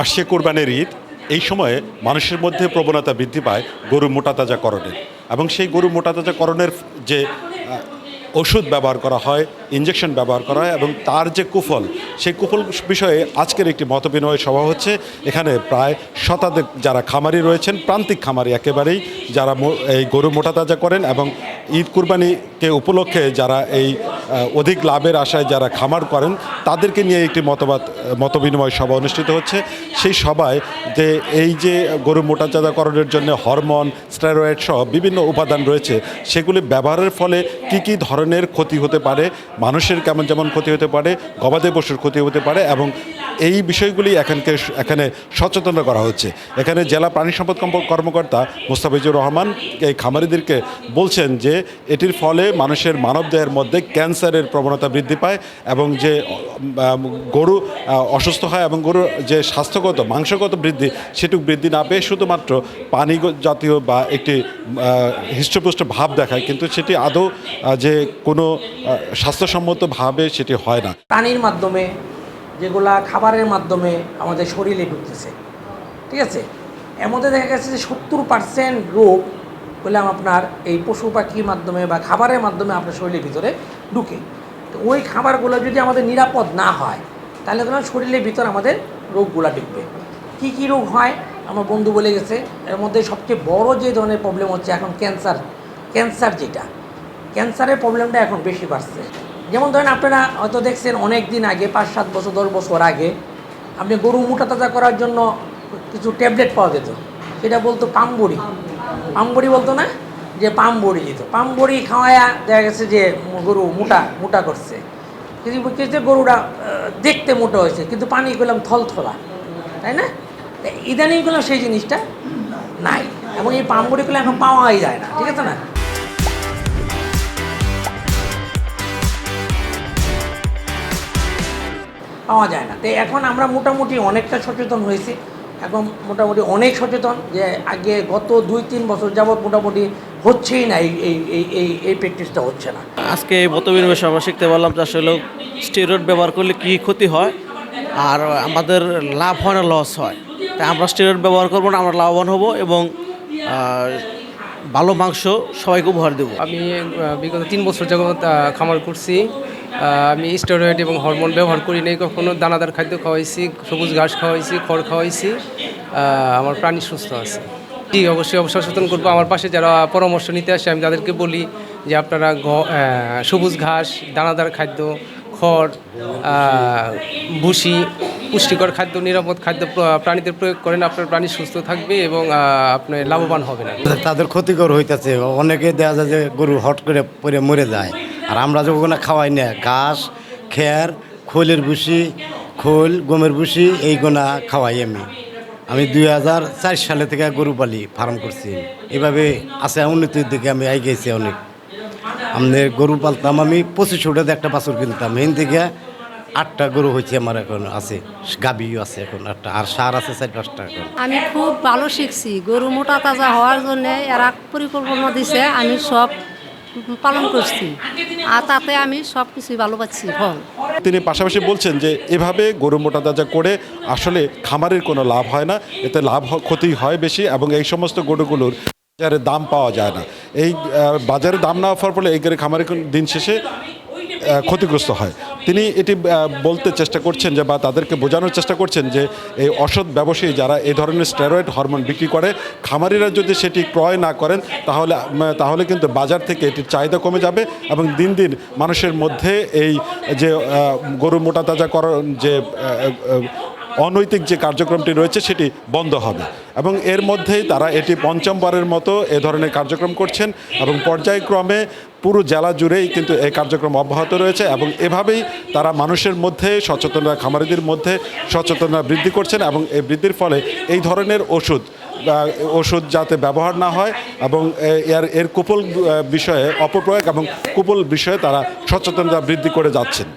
আসছে কোরবানির ঈদ, এই সময়ে মানুষের মধ্যে প্রবণতা বৃদ্ধি পায় গরু মোটাতাজাকরণের এবং সেই গরু মোটাতাজাকরণের যে ওষুধ ব্যবহার করা হয় ইঞ্জেকশন ব্যবহার করা হয় এবং তার যে কুফল, সেই কুফল বিষয়ে আজকের একটি মতবিনিময় সভা হচ্ছে। এখানে প্রায় শতাধিক যারা খামারি রয়েছেন, প্রান্তিক খামারি একেবারেই, যারা এই গরু মোটাতাজা করেন এবং ঈদ কুরবানিকে উপলক্ষে যারা এই অধিক লাভের আশায় যারা খামার করেন, তাদেরকে নিয়ে একটি মতবাদ, মতবিনিময় সভা অনুষ্ঠিত হচ্ছে। সেই সভায় যে এই যে গরু মোটাতাজাকরণের জন্য হরমোন, স্টেরয়েড সহ বিভিন্ন উপাদান রয়েছে, সেগুলি ব্যবহারের ফলে কি কি ধরনের ক্ষতি হতে পারে, মানুষের কেমন যেমন ক্ষতি হতে পারে, গবাদি পশুর ক্ষতি হতে পারে এবং এই বিষয়গুলি এখানকে এখানে সচেতন করা হচ্ছে। এখানে জেলা প্রাণী সম্পদ কর্ম- কর্মকর্তা মোস্তাফিজুর রহমান এই খামারিদেরকে বলছেন যে, এটির ফলে মানুষের মানবদেহের মধ্যে ক্যান্সারের প্রবণতা বৃদ্ধি পায় এবং যে গরু অসুস্থ হয় এবং গরুর যে স্বাস্থ্যগত, মাংসগত বৃদ্ধি সেটুকু বৃদ্ধি না পেয়ে শুধুমাত্র পানি জাতীয় বা একটি হৃষ্টপুষ্ট ভাব দেখায়। কিন্তু সেটি আদৌ যে কোনো স্বাস্থ্যসম্মতভাবে সেটি হয় না। পানির মাধ্যমে যেগুলা খাবারের মাধ্যমে আমাদের শরীরে ঢুকতেছে। ঠিক আছে? এর মধ্যে দেখা গেছে যে সত্তর পার্সেন্ট রোগ বললাম আপনার এই পশু পাখির মাধ্যমে বা খাবারের মাধ্যমে আপনার শরীরের ভিতরে ঢুকে। তো ওই খাবারগুলো যদি আমাদের নিরাপদ না হয়, তাহলে তোমার শরীরের ভিতর আমাদের রোগগুলো ঢুকবে। কী কী রোগ হয়? আমার বন্ধু বলে গেছে, এর মধ্যে সবচেয়ে বড় যে ধরনের প্রবলেম হচ্ছে এখন ক্যান্সার ক্যান্সার যেটা। ক্যান্সারের প্রবলেমটা এখন বেশি বাড়ছে। যেমন ধরেন আপনারা হয়তো দেখছেন অনেক দিন আগে, পাঁচ, সাত বছর, দশ বছর আগে, আপনি গরু মোটা তাজা করার জন্য কিছু ট্যাবলেট পাওয়া যেত। সেটা বলতো পামবড়ি। পামবড়ি বলতো না? যে পাম পামবড়ি যেত পামবড়ি খাওয়ায়া দেখা গেছে যে গরু মোটা মোটা করছে। কিন্তু গরুটা দেখতে মোটা হয়েছে, কিন্তু পানি করলাম থলথলা। তাই না? ইদানিং করলাম সেই জিনিসটা নাই। এবং এই পামবড়িগুলো এখন পাওয়াই যায় না। ঠিক আছে না? পাওয়া যায় না। তো এখন আমরা মোটামুটি অনেকটা সচেতন হয়েছি। এখন মোটামুটি অনেক সচেতন যে আগে গত দুই, তিন বছর যাবৎ মোটামুটি হচ্ছেই না এই এই এই এই প্র্যাকটিসটা হচ্ছে না। আজকে এই মতবিনিময় সভা শিখতে পারলাম যে আসলে স্টেরয়েড ব্যবহার করলে কী ক্ষতি হয় আর আমাদের লাভ হয় না লস হয়। তাই আমরা স্টেরয়েড ব্যবহার করব না, আমরা লাভবান হব এবং ভালো মাংস সবাইকে উপহার দেবো। আমি বিগত তিন বছর আহ, খামার করছি। আমি স্টেরয়েড এবং হরমোন ব্যবহার করি নাই কখনো দানাদার খাদ্য খাওয়াইছি সবুজ ঘাস খাওয়াইছি খড় খাওয়াইছি। আমার প্রাণী সুস্থ আছে। জি অবশ্যই অবশ্যই সচেতন করব। আমার পাশে যারা পরামর্শ নিতে আসে আমি তাদেরকে বলি যে আপনারা সবুজ ঘাস দানাদার খাদ্য খড় ভুসি পুষ্টিকর খাদ্য, নিরাপদ খাদ্য প্রাণীদের প্রয়োগ করেন, আপনার প্রাণী সুস্থ থাকবে এবং আপনি লাভবান হবেন তাদের ক্ষতিকর হইতেছে। অনেকে দেখা যায় যে গরু হট করে পরে মরে যায়। আর আমরা যখন খাওয়াই না, ঘাস, খের, খোলের ভুসি, খোল, গমের ভুসি, এইগুলা খাওয়াই আমি। আমি দুই হাজার চার সালে থেকে গরু পালি, ফার্ম করছি। এভাবে আছে, উন্নতির দিকে আমি আই গেছি অনেক। আমাদের গরু পালতাম, আমি পঁচিশ টাকা একটা বাছুর কিনতাম। হেন থেকে আটটা গরু হয়েছে আমার এখন আছে গাবিও আছে এখন আটটা আর সার আছে চার পাঁচটা এখন। আমি খুব ভালো শিখছি গরু মোটা তাজা হওয়ার জন্য এরা পরিকল্পনা দিছে আমি সব পালন করছি আর তাতে আমি সব কিছুই ভালো পাচ্ছি ফল তিনি পাশাপাশি বলছেন যে এভাবে গরু মোটা তাজা করে আসলে খামারের কোনো লাভ হয় না এতে লাভ ক্ষতি হয় বেশি এবং এই সমস্ত গরুগুলোর বাজারে দাম পাওয়া যায় না। এই বাজারে দাম না হওয়ার ফলে এই গরু খামারের দিন শেষে ক্ষতিগ্রস্ত হয়। তিনি এটি বলতে চেষ্টা করছেন যে বা তাদেরকে বোঝানোর চেষ্টা করছেন যে এই অসৎ ব্যবসায়ী যারা এই ধরনের স্টেরয়েড হরমোন বিক্রি করে, খামারিরা যদি সেটি ক্রয় না করেন, তাহলে তাহলে কিন্তু বাজার থেকে এটির চাহিদা কমে যাবে এবং দিন দিন মানুষের মধ্যে এই যে গরু মোটা তাজাকরণ যে অনৈতিক যে কার্যক্রমটি রয়েছে সেটি বন্ধ হবে। এবং এর মধ্যেই তারা এটি পঞ্চমবারের মতো এ ধরনের কার্যক্রম করছেন এবং পর্যায়ক্রমে পুরো জেলা জুড়েই কিন্তু এই কার্যক্রম অব্যাহত রয়েছে এবং এভাবেই তারা মানুষের মধ্যে সচেতনতা খামারিদের মধ্যে সচেতনতা বৃদ্ধি করছেন এবং এই বৃদ্ধির ফলে এই ধরনের ওষুধ ওষুধ যাতে ব্যবহার না হয় এবং এর এর কুপল বিষয়ে অপপ্রয়োগ এবং কুপল বিষয়ে তারা সচেতনতা বৃদ্ধি করে যাচ্ছেন।